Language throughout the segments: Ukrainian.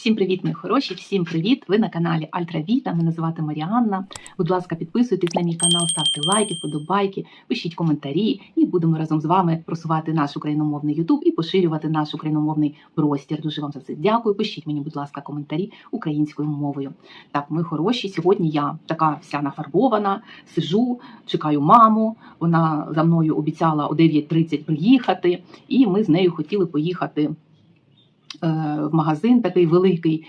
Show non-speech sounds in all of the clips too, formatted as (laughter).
Всім привіт, мої хороші! Всім привіт! Ви на каналі Альтравіта. Мене звати Маріанна. Будь ласка, підписуйтесь на мій канал, ставте лайки, вподобайки, пишіть коментарі, і будемо разом з вами просувати наш україномовний Ютуб і поширювати наш україномовний простір. Дуже вам за це дякую. Пишіть мені, будь ласка, коментарі українською мовою. Так, ми хороші. Сьогодні я така вся нафарбована, сижу, чекаю маму. Вона за мною обіцяла о 9.30 приїхати, і ми з нею хотіли поїхати в магазин такий великий.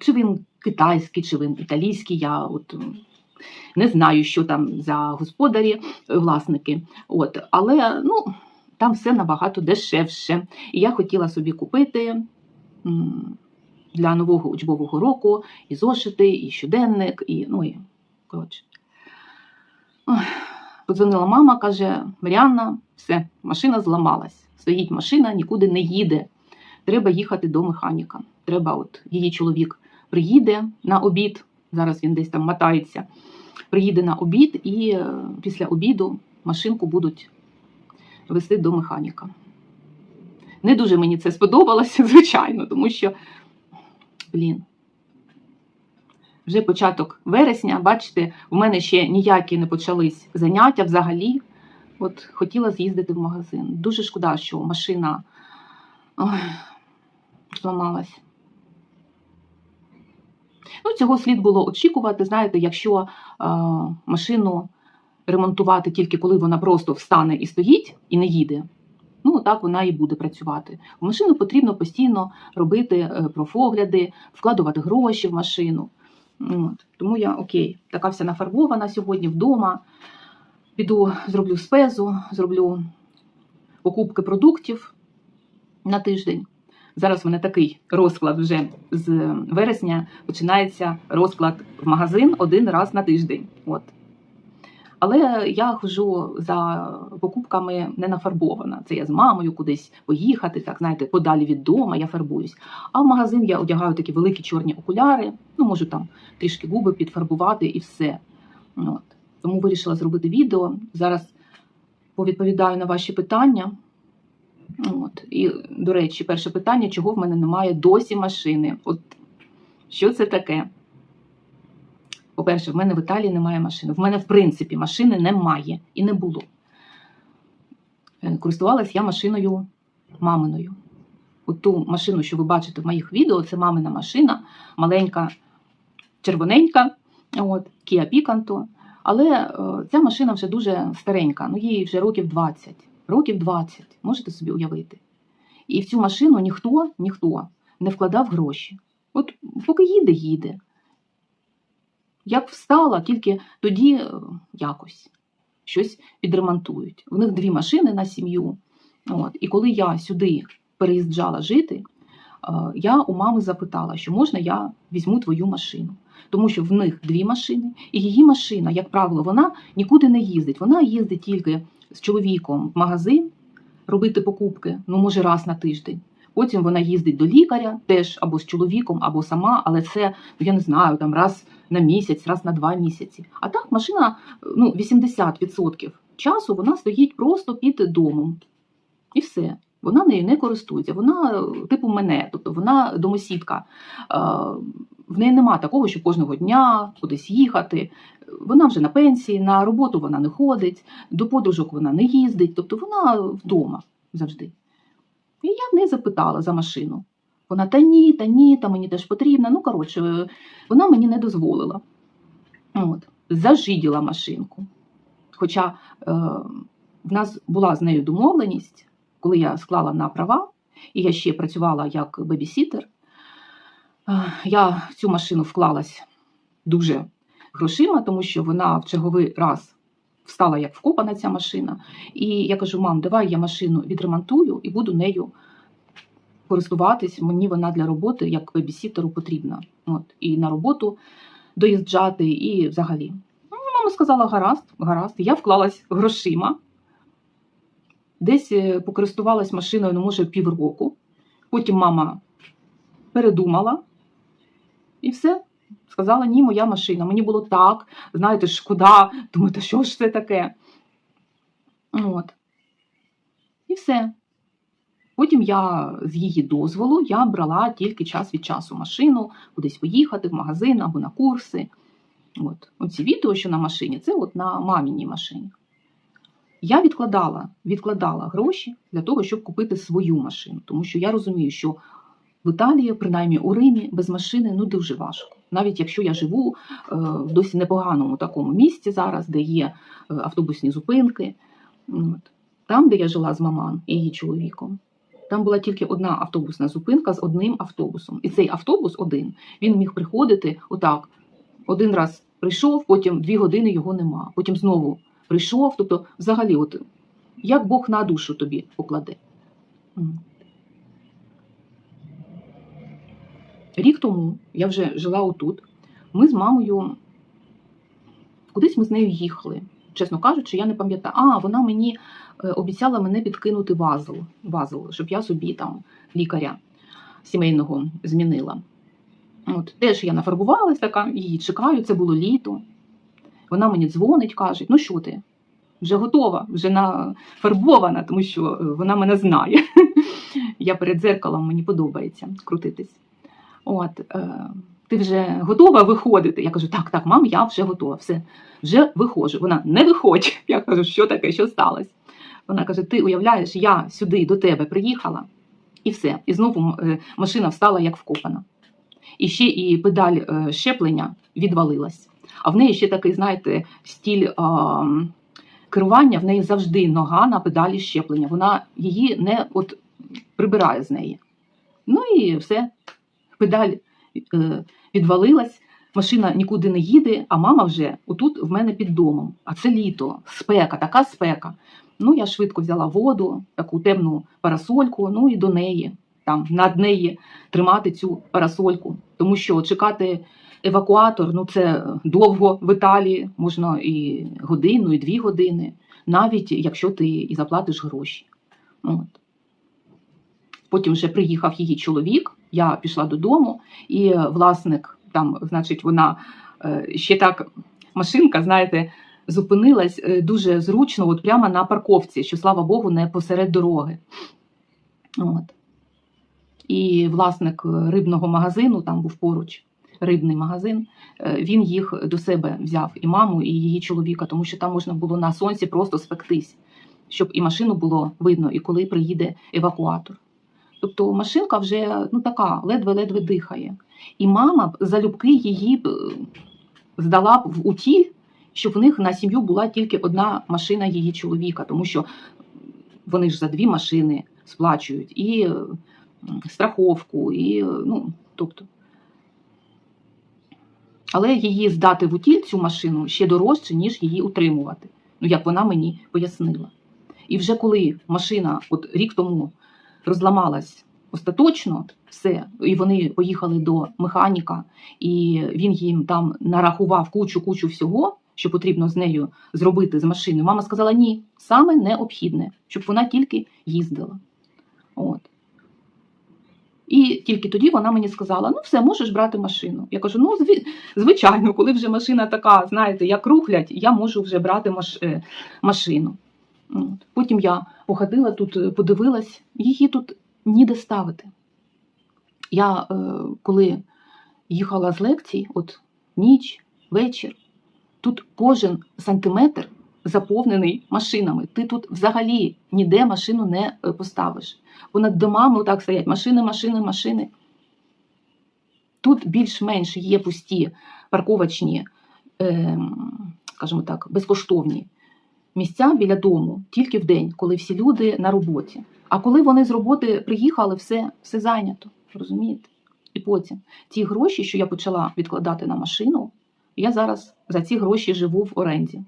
Чи він китайський, чи він італійський, я от не знаю, що там за господарі, е, власники. От, але ну, там все набагато дешевше. І я хотіла собі купити для нового учбового року і зошити, і щоденник, і ну і коротше. Подзвонила мама, каже: Маріанна, все, машина зламалась. Стоїть машина, нікуди не їде. Треба їхати до механіка. Треба, от її чоловік приїде на обід. Зараз він десь там мотається. Приїде на обід, і е, після обіду машинку будуть вести до механіка. Не дуже мені це сподобалося, (laughs) звичайно, тому що, блін, вже початок вересня, бачите, у мене ще ніякі не почались заняття взагалі. От хотіла з'їздити в магазин. Дуже шкода, що машина ой, зламалась. Ну, цього слід було очікувати. Знаєте, якщо е, машину ремонтувати тільки коли вона просто встане і стоїть, і не їде. Ну, так вона і буде працювати. В машину потрібно постійно робити е, профогляди, вкладувати гроші в машину. От. Тому я окей, така вся нафарбована сьогодні вдома. Піду, зроблю спезу, зроблю покупки продуктів на тиждень. Зараз в мене такий розклад вже з вересня починається розклад в магазин один раз на тиждень. От. Але я хожу за покупками не нафарбована. Це я з мамою кудись поїхати, так знаєте, подалі від дому я фарбуюсь. А в магазин я одягаю такі великі чорні окуляри, ну можу там трішки губи підфарбувати і все. От. Тому вирішила зробити відео. Зараз повідповідаю на ваші питання. От. І, до речі, перше питання, чого в мене немає досі машини. От що це таке? По-перше, в мене в Італії немає машини. В мене, в принципі, машини немає і не було. Е, Користувалась я машиною маминою. От ту машину, що ви бачите в моїх відео, це мамина машина, маленька, червоненька, от, Kia Picanto. Але е, ця машина вже дуже старенька, ну їй вже років 20. Років 20, можете собі уявити. І в цю машину ніхто, ніхто не вкладав гроші. От поки їде, їде. Як встала, тільки тоді е, якось щось підремонтують. В них дві машини на сім'ю. От. І коли я сюди переїжджала жити, е, я у мами запитала, що можна я візьму твою машину. Тому що в них дві машини, і її машина, як правило, вона нікуди не їздить. Вона їздить тільки з чоловіком в магазин робити покупки, ну може раз на тиждень. Потім вона їздить до лікаря, теж або з чоловіком, або сама, але це ну я не знаю, там раз на місяць, раз на два місяці. А так машина ну 80% часу вона стоїть просто під домом. І все. Вона нею не користується. Вона типу мене, тобто вона домосідка. В неї нема такого, що кожного дня кудись їхати. Вона вже на пенсії, на роботу вона не ходить, до подружок вона не їздить, тобто вона вдома завжди. І я в неї запитала за машину. Вона та ні, та ні, та мені теж потрібна. Ну, коротше, вона мені не дозволила. От, зажиділа машинку. Хоча е, в нас була з нею домовленість, коли я склала на права, і я ще працювала як бебісітер, я в цю машину вклалась дуже грошима, тому що вона в черговий раз встала як вкопана ця машина. І я кажу: мам, давай я машину відремонтую і буду нею користуватись. Мені вона для роботи як бебісітеру потрібна. От, і на роботу доїжджати, і взагалі. Ну, Мама сказала: гаразд, гаразд. Я вклалась грошима. Десь е, покористувалась машиною, ну, може, півроку. Потім мама передумала і все. Сказала, ні, моя машина. Мені було так, знаєте, шкода. Думаю, та що ж це таке? От. І все. Потім я з її дозволу я брала тільки час від часу машину, кудись поїхати в магазин або на курси. От. Оці відео, що на машині, це от на маміній машині. Я відкладала, відкладала гроші для того, щоб купити свою машину, тому що я розумію, що в Італії, принаймні у Римі, без машини ну дуже важко. Навіть якщо я живу е, в досі непоганому такому місці зараз, де є е, автобусні зупинки. От. Там, де я жила з маман і її чоловіком, там була тільки одна автобусна зупинка з одним автобусом. І цей автобус один він міг приходити отак. Один раз прийшов, потім дві години його нема. Потім знову прийшов. Тобто, взагалі, от як Бог на душу тобі покладе. М. Рік тому я вже жила отут. Ми з мамою кудись ми з нею їхали. Чесно кажучи, я не пам'ятаю. А, вона мені е, обіцяла мене підкинути вазл, вазл, щоб я собі там лікаря сімейного змінила. От, теж я нафарбувалась така, її чекаю, це було літо. Вона мені дзвонить, каже: ну що ти? Вже готова, вже нафарбована, тому що е, вона мене знає. (laughs) Я перед дзеркалом мені подобається крутитись. От, е, ти вже готова виходити? Я кажу, так, так, мам, я вже готова, все, вже виходжу. Вона не виходь. (laughs) Я кажу, що таке, що сталося? Вона каже: Ти уявляєш, я сюди до тебе приїхала, і все. І знову е, машина встала як вкопана. І ще і педаль е, щеплення відвалилась. А в неї ще такий, знаєте, стіль а, керування, в неї завжди нога на педалі щеплення. Вона її не от прибирає з неї. Ну і все, педаль е, відвалилась, машина нікуди не їде, а мама вже отут в мене під домом. А це літо, спека, така спека. Ну, я швидко взяла воду, таку темну парасольку, ну і до неї, там над неї тримати цю парасольку. Тому що чекати евакуатор ну це довго в Італії, можна і годину, і дві години, навіть якщо ти і заплатиш гроші. От. Потім вже приїхав її чоловік, я пішла додому, і власник, там, значить, вона е, ще так, машинка, знаєте, зупинилась е, дуже зручно, от прямо на парковці, що слава Богу, не посеред дороги. От. І власник е, рибного магазину, там був поруч рибний магазин, е, він їх до себе взяв, і маму, і її чоловіка, тому що там можна було на сонці просто спектись, щоб і машину було видно, і коли приїде евакуатор. Тобто машинка вже ну така, ледве-ледве дихає. І мама б залюбки її е, здала б в утіль, щоб в них на сім'ю була тільки одна машина її чоловіка, тому що вони ж за дві машини сплачують і е, страховку, і е, ну, тобто. Але її здати в утіль цю машину ще дорожче, ніж її утримувати. Ну, як вона мені пояснила. І вже коли машина, от рік тому, розламалась остаточно, все, і вони поїхали до механіка, і він їм там нарахував кучу-кучу всього, що потрібно з нею зробити з машиною. Мама сказала: ні, саме необхідне, щоб вона тільки їздила. От. І тільки тоді вона мені сказала: ну все, можеш брати машину. Я кажу: ну, звичайно, коли вже машина така, знаєте, як рухлять, я можу вже брати маш... е, машину. От. Потім я походила тут, е, подивилась, її тут ніде ставити. Я е, коли їхала з лекцій, от ніч, вечір, тут кожен сантиметр заповнений машинами. Ти тут взагалі ніде машину не е, поставиш. Понад домами отак стоять машини, машини, машини. Тут більш-менш є пусті парковочні, е, скажімо так, безкоштовні місця біля дому тільки в день, коли всі люди на роботі. А коли вони з роботи приїхали, все, все зайнято. Розумієте? І потім ті гроші, що я почала відкладати на машину, я зараз за ці гроші живу в оренді.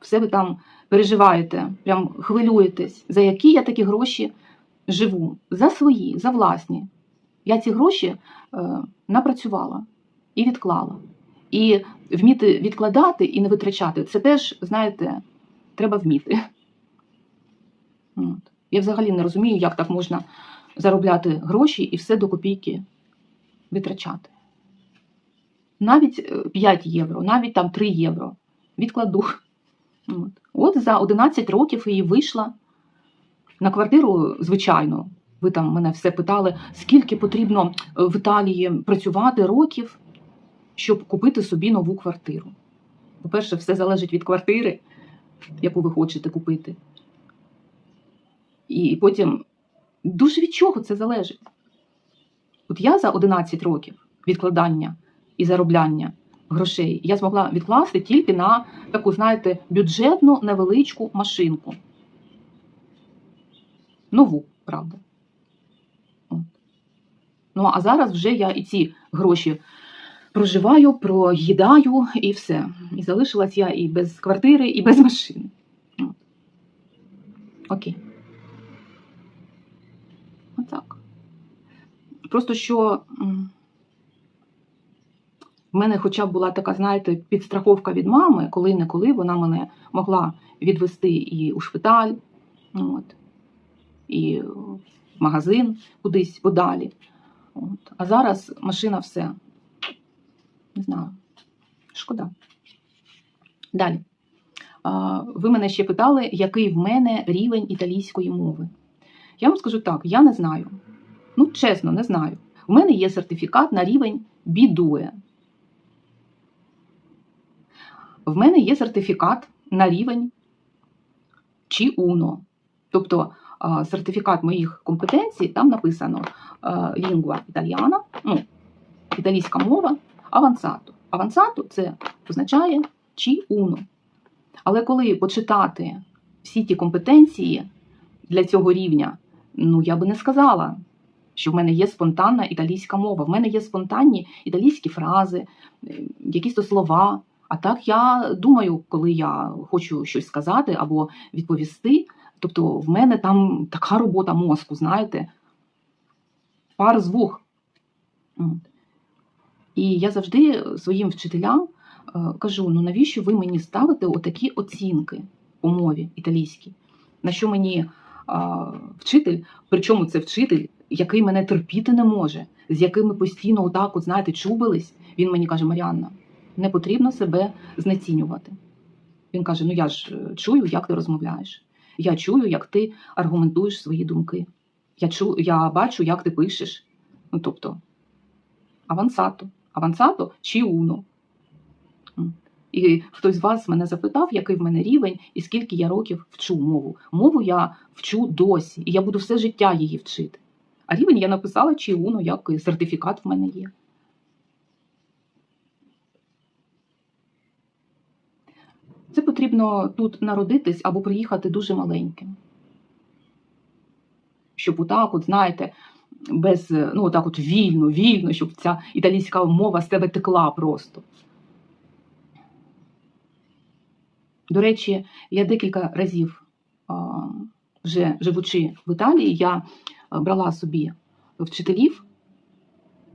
Все ви там переживаєте, прям хвилюєтесь, за які я такі гроші живу. За свої, за власні. Я ці гроші е, напрацювала і відклала. І вміти відкладати і не витрачати це теж, знаєте, треба вміти. От. Я взагалі не розумію, як так можна заробляти гроші і все до копійки витрачати. Навіть е, 5 євро, навіть там 3 євро відкладу. От. От за 11 років і вийшла На квартиру, звичайно, ви там мене все питали, скільки потрібно е, в Італії працювати років, щоб купити собі нову квартиру. По-перше, все залежить від квартири, яку ви хочете купити. І потім дуже від чого це залежить. От я за 11 років відкладання і заробляння грошей я змогла відкласти тільки на таку, знаєте, бюджетну невеличку машинку. Нову, правда. Ну, а зараз вже я і ці гроші проживаю, проїдаю і все. І залишилась я і без квартири, і без машини. Окей. Отак. Просто що в мене хоча б була така, знаєте, підстраховка від мами, коли-неколи вона мене могла відвести і у шпиталь, от, і в магазин кудись подалі. От. А зараз машина все. Не знаю. Шкода. Далі. Ви мене ще питали, який в мене рівень італійської мови. Я вам скажу так, я не знаю. Ну, чесно, не знаю. У мене є сертифікат на рівень B2. В мене є сертифікат на рівень C1. Тобто сертифікат моїх компетенцій, там написано лінгва італіана, ну, італійська мова, авансато. Авансато це означає C1. Але коли почитати всі ті компетенції для цього рівня, ну я би не сказала, що в мене є спонтанна італійська мова. В мене є спонтанні італійські фрази, якісь то слова. А так я думаю, коли я хочу щось сказати або відповісти. Тобто в мене там така робота мозку, знаєте, пар з вух. От. І я завжди своїм вчителям е, кажу: ну навіщо ви мені ставите отакі оцінки по мові італійській? На що мені а, вчитель, причому це вчитель, який мене терпіти не може, з яким ми постійно отак, от, знаєте, чубились, він мені каже: Маріанна, не потрібно себе знецінювати. Він каже: Ну я ж е, чую, як ти розмовляєш. Я чую, як ти аргументуєш свої думки. Я чу, я бачу, як ти пишеш. Ну, тобто, авансато, авансато чи уно. І хтось з вас мене запитав, який в мене рівень і скільки я років вчу мову. Мову я вчу досі, і я буду все життя її вчити. А рівень я написала чи уно, як сертифікат в мене є. Це потрібно тут народитись або приїхати дуже маленьким. Щоб отак, от, знаєте, без, ну, отак от вільно, вільно, щоб ця італійська мова з тебе текла просто. До речі, я декілька разів, вже живучи в Італії, я брала собі вчителів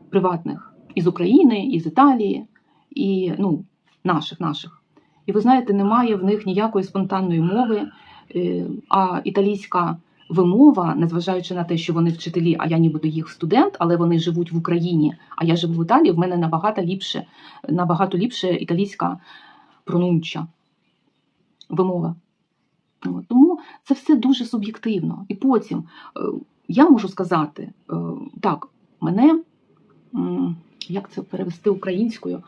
приватних із України, із Італії, і ну, наших, наших. І ви знаєте, немає в них ніякої спонтанної мови, е, а італійська вимова, незважаючи на те, що вони вчителі, а я нібито їх студент, але вони живуть в Україні, а я живу в Італії, в мене набагато ліпше, набагато ліпше італійська пронунча вимова. Тому це все дуже суб'єктивно. І потім е, я можу сказати, е, так, мене, як це перевести українською,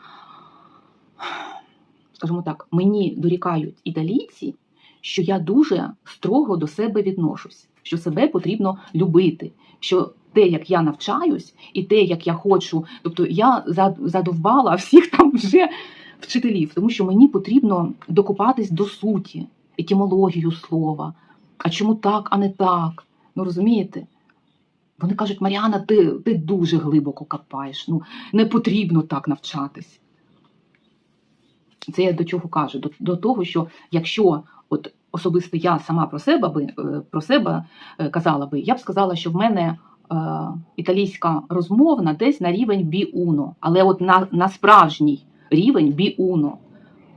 скажімо так, мені дорікають італійці, що я дуже строго до себе відношусь, що себе потрібно любити, що те, як я навчаюсь, і те, як я хочу, тобто я задовбала (laughs) всіх там вже вчителів, тому що мені потрібно докопатись до суті, етимологію слова. А чому так, а не так? Ну розумієте? Вони кажуть, Маріана, ти, ти дуже глибоко копаєш. Ну, не потрібно так навчатись. Це я до чого кажу? До, до того, що якщо от особисто я сама про себе би е, про себе е, казала би, я б сказала, що в мене е, італійська розмовна десь на рівень B1, але от на, на справжній рівень B1,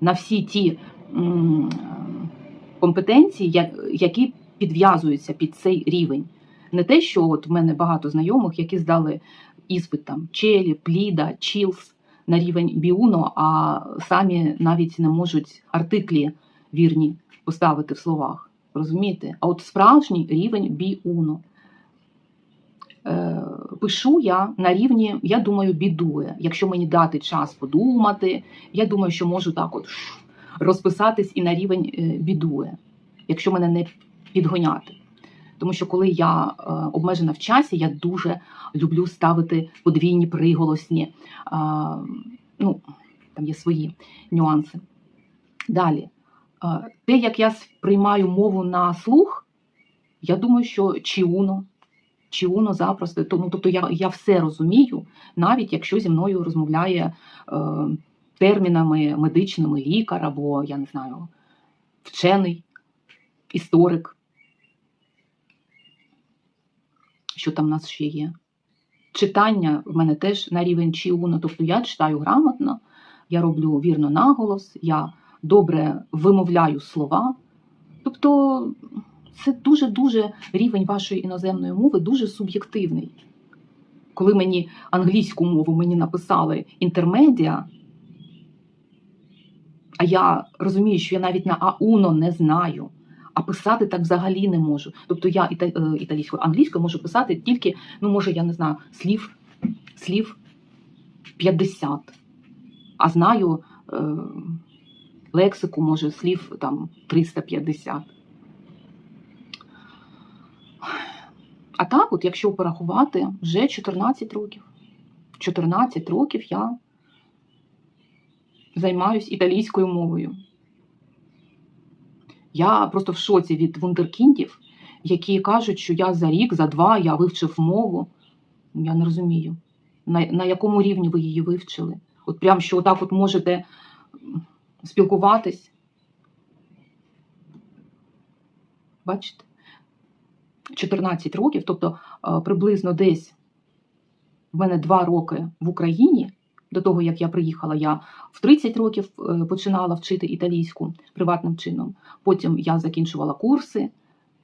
на всі ті м, компетенції, які підв'язуються під цей рівень. Не те, що от в мене багато знайомих, які здали іспит там Челі, Пліда, Чілс на рівень Біуно, а самі навіть не можуть артиклі вірні поставити в словах. Розумієте? А от справжній рівень бі-уно. Е, пишу я на рівні, я думаю, бідує. Якщо мені дати час подумати, я думаю, що можу так от розписатись і на рівень е, бідує, якщо мене не підгоняти. Тому що коли я е, обмежена в часі, я дуже люблю ставити подвійні приголосні. Ну, там є свої нюанси. Далі, те, як я сприймаю мову на слух, я думаю, що чіуно, чіуно запросто. Тому, тобто я, я все розумію, навіть якщо зі мною розмовляє е, термінами медичними лікар або, я не знаю, вчений, історик. Що там в нас ще є? Читання в мене теж на рівень чіуно, тобто я читаю грамотно, я роблю вірно наголос, я добре вимовляю слова. Тобто це дуже-дуже рівень вашої іноземної мови дуже суб'єктивний. Коли мені англійську мову мені написали інтермедіа, а я розумію, що я навіть на ауно не знаю, а писати так взагалі не можу. Тобто я е, італійською, англійською можу писати тільки, ну, може, я не знаю, слів, слів 50, а знаю е, лексику, може, слів там 350. А так, от якщо порахувати, вже 14 років. 14 років я займаюсь італійською мовою. Я просто в шоці від вундеркіндів, які кажуть, що я за рік, за два я вивчив мову. Я не розумію, на, на якому рівні ви її вивчили. От прям що отак от можете спілкуватись. Бачите? 14 років, тобто е, приблизно десь в мене 2 роки в Україні. До того, як я приїхала, я в 30 років е, починала вчити італійську приватним чином. Потім я закінчувала курси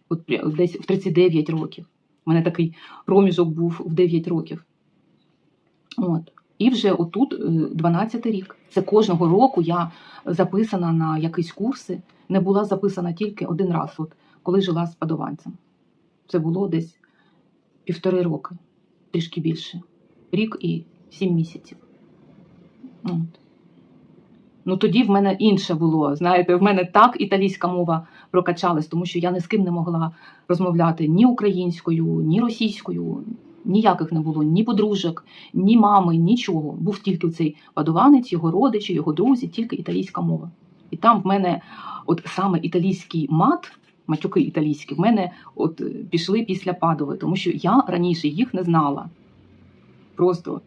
от десь в 39 років. У мене такий проміжок був в 9 років. От. І вже отут е, 12 рік. Це кожного року я записана на якісь курси. Не була записана тільки один раз, от, коли жила з падованцем. Це було десь півтори роки, трішки більше. Рік і сім місяців. От. Ну тоді в мене інше було. Знаєте, в мене так італійська мова прокачалась, тому що я ні з ким не могла розмовляти ні українською, ні російською. Ніяких не було, ні подружок, ні мами, нічого. Був тільки цей падованець, його родичі, його друзі, тільки італійська мова. І там в мене, от саме італійський мат, матюки італійські, в мене от е, пішли після падови, тому що я раніше їх не знала. Просто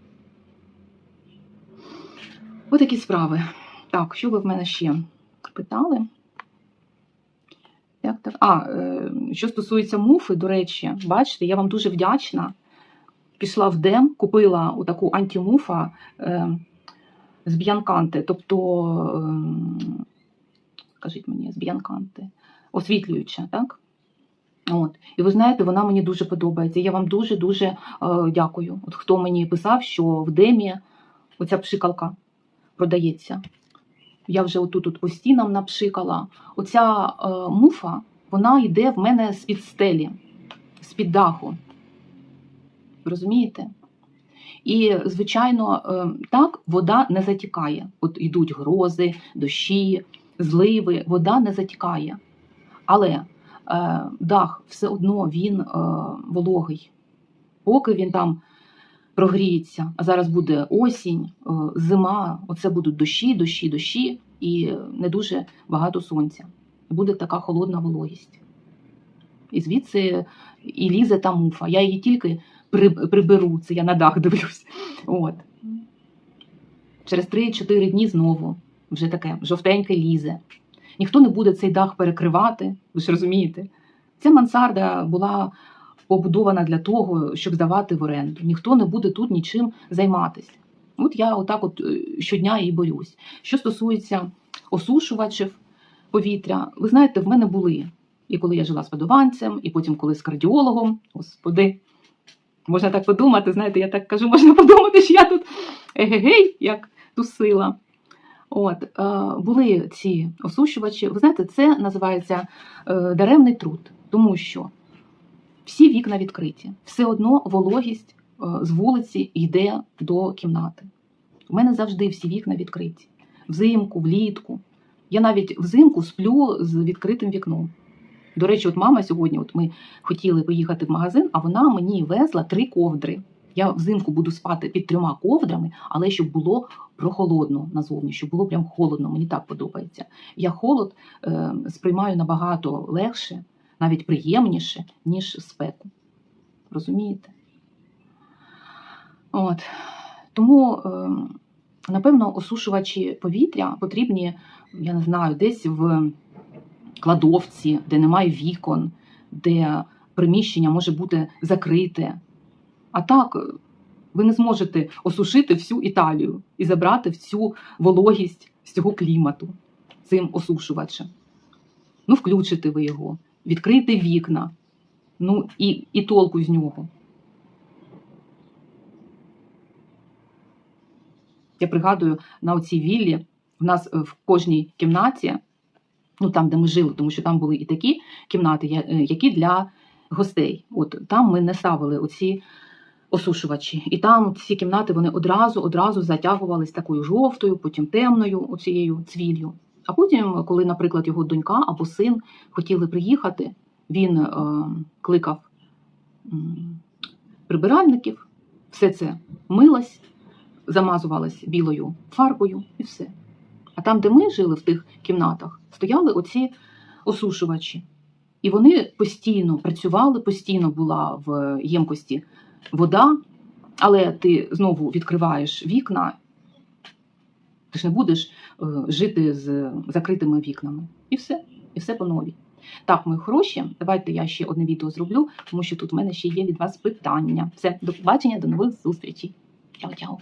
Ось такі справи. Так, що ви в мене ще питали? Як так? А, е, що стосується муфи, до речі, бачите, я вам дуже вдячна. Пішла в Дем, купила таку антимуфа е, з Б'янканте, тобто, е, скажіть мені, з Б'янканте, освітлююча, так? От. І ви знаєте, вона мені дуже подобається. Я вам дуже-дуже е, дякую. От хто мені писав, що в Демі оця пшикалка продається. Я вже отут от по стінам напшикала. Оця е, муфа, вона йде в мене з-під стелі, з-під даху. Розумієте? І, звичайно, е, так вода не затікає. От йдуть грози, дощі, зливи, вода не затікає. Але е, дах все одно він е, вологий. Поки він там прогріється, а зараз буде осінь, е, зима, оце будуть дощі, дощі, дощі, і не дуже багато сонця. Буде така холодна вологість. І звідси і лізе та муфа. Я її тільки приберу, це я на дах дивлюсь. От. Через 3-4 дні знову вже таке жовтеньке лізе. Ніхто не буде цей дах перекривати, ви ж розумієте. Ця мансарда була побудована для того, щоб здавати в оренду. Ніхто не буде тут нічим займатися. От я отак от е, щодня і борюсь. Що стосується осушувачів повітря, ви знаєте, в мене були. І коли я жила з подованцем, і потім коли з кардіологом, господи, можна так подумати, знаєте, я так кажу, можна подумати, що я тут егегей, як тусила. От е, були ці осушувачі. Ви знаєте, це називається е, даремний труд, тому що всі вікна відкриті, все одно вологість е, з вулиці йде до кімнати. У мене завжди всі вікна відкриті. Взимку, влітку. Я навіть взимку сплю з відкритим вікном. До речі, от мама сьогодні, от ми хотіли поїхати в магазин, а вона мені везла три ковдри. Я взимку буду спати під трьома ковдрами, але щоб було прохолодно назовні, щоб було прям холодно. Мені так подобається. Я холод е, сприймаю набагато легше, навіть приємніше, ніж спеку. Розумієте? От. Тому, е, напевно, осушувачі повітря потрібні, я не знаю, десь в кладовці, де немає вікон, де приміщення може бути закрите. А так, ви не зможете осушити всю Італію і забрати всю вологість з цього клімату цим осушувачем. Ну, включите ви його, відкрийте вікна, ну і, і толку з нього. Я пригадую, на оцій віллі в нас е, в кожній кімнаті, ну там, де ми жили, тому що там були і такі кімнати, е, які для гостей. От там ми не ставили оці осушувачі. І там ці кімнати вони одразу одразу затягувались такою жовтою, потім темною оцією цвіллю. А потім, коли, наприклад, його донька або син хотіли приїхати, він е, кликав прибиральників, все це милось, замазувалось білою фарбою і все. А там, де ми жили в тих кімнатах, стояли оці осушувачі. І вони постійно працювали, постійно була в ємкості вода, але ти знову відкриваєш вікна, ти ж не будеш е, жити з закритими вікнами. І все, і все по новій. Так, мої хороші, давайте я ще одне відео зроблю, тому що тут в мене ще є від вас питання. Все, до побачення, до нових зустрічей. Чао-чао.